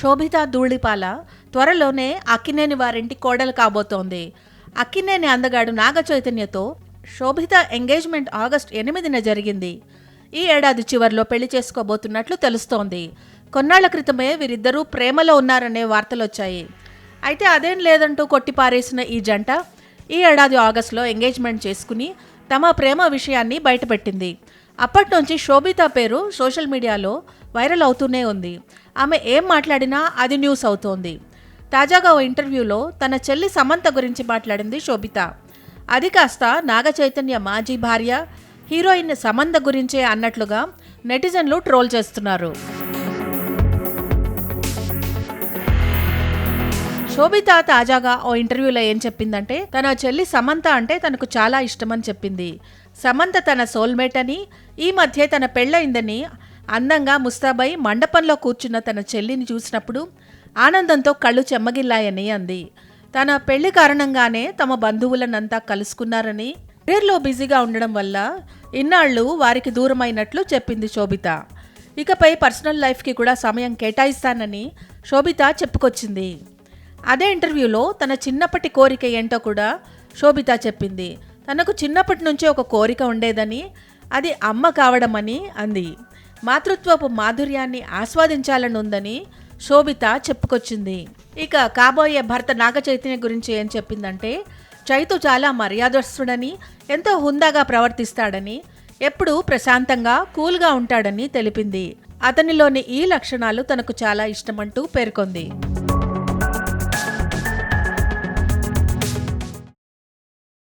శోభిత ధూళిపాల త్వరలోనే అక్కినేని వారింటి కోడలు కాబోతోంది. అక్కినేని అందగాడు నాగ చైతన్యతో శోభిత ఎంగేజ్మెంట్ ఆగస్ట్ ఎనిమిదిన జరిగింది. ఈ ఏడాది చివర్లో పెళ్ళి చేసుకోబోతున్నట్లు తెలుస్తోంది. కొన్నాళ్ళ క్రితమే వీరిద్దరూ ప్రేమలో ఉన్నారనే వార్తలొచ్చాయి. అయితే అదేం లేదంటూ కొట్టిపారేసిన ఈ జంట ఈ ఏడాది ఆగస్టులో ఎంగేజ్మెంట్ చేసుకుని తమ ప్రేమ విషయాన్ని బయటపెట్టింది. అప్పటి నుంచి శోభిత పేరు సోషల్ మీడియాలో వైరల్ అవుతూనే ఉంది. ఆమె ఏం మాట్లాడినా అది న్యూస్ అవుతోంది. తాజాగా ఓ ఇంటర్వ్యూలో తన చెల్లి సమంత గురించి మాట్లాడింది శోభిత. అది కాస్త నాగ చైతన్య మాజీ భార్య హీరోయిన్ సమంత గురించే అన్నట్లుగా నెటిజన్లు ట్రోల్ చేస్తున్నారు. శోభిత తాజాగా ఓ ఇంటర్వ్యూలో ఏం చెప్పిందంటే తన చెల్లి సమంత అంటే తనకు చాలా ఇష్టమని చెప్పింది. సమంత తన సోల్మేట్ అని ఈ మధ్య తన పెళ్ళయిందని అందంగా ముస్తాబై మండపంలో కూర్చున్న తన చెల్లిని చూసినప్పుడు ఆనందంతో కళ్ళు చెమ్మగిల్లాయని అంది. తన పెళ్ళి కారణంగానే తమ బంధువులనంతా కలుసుకున్నారని కెరీర్లో బిజీగా ఉండడం వల్ల ఇన్నాళ్ళు వారికి దూరమైనట్లు చెప్పింది శోభిత. ఇకపై పర్సనల్ లైఫ్కి కూడా సమయం కేటాయిస్తానని శోభిత చెప్పుకొచ్చింది. అదే ఇంటర్వ్యూలో తన చిన్నప్పటి కోరిక ఏంటో కూడా శోభిత చెప్పింది. తనకు చిన్నప్పటి నుంచే ఒక కోరిక ఉండేదని అది అమ్మ కావడమని అంది. మాతృత్వపు మాధుర్యాన్ని ఆస్వాదించాలని ఉందని శోభిత చెప్పుకొచ్చింది. ఇక కాబోయే భర్త నాగ చైతన్య గురించి ఏం చెప్పిందంటే చైతు చాలా మర్యాదస్తుడని ఎంతో హుందాగా ప్రవర్తిస్తాడని ఎప్పుడూ ప్రశాంతంగా కూల్గా ఉంటాడని తెలిపింది. అతనిలోని ఈ లక్షణాలు తనకు చాలా ఇష్టమంటూ పేర్కొంది.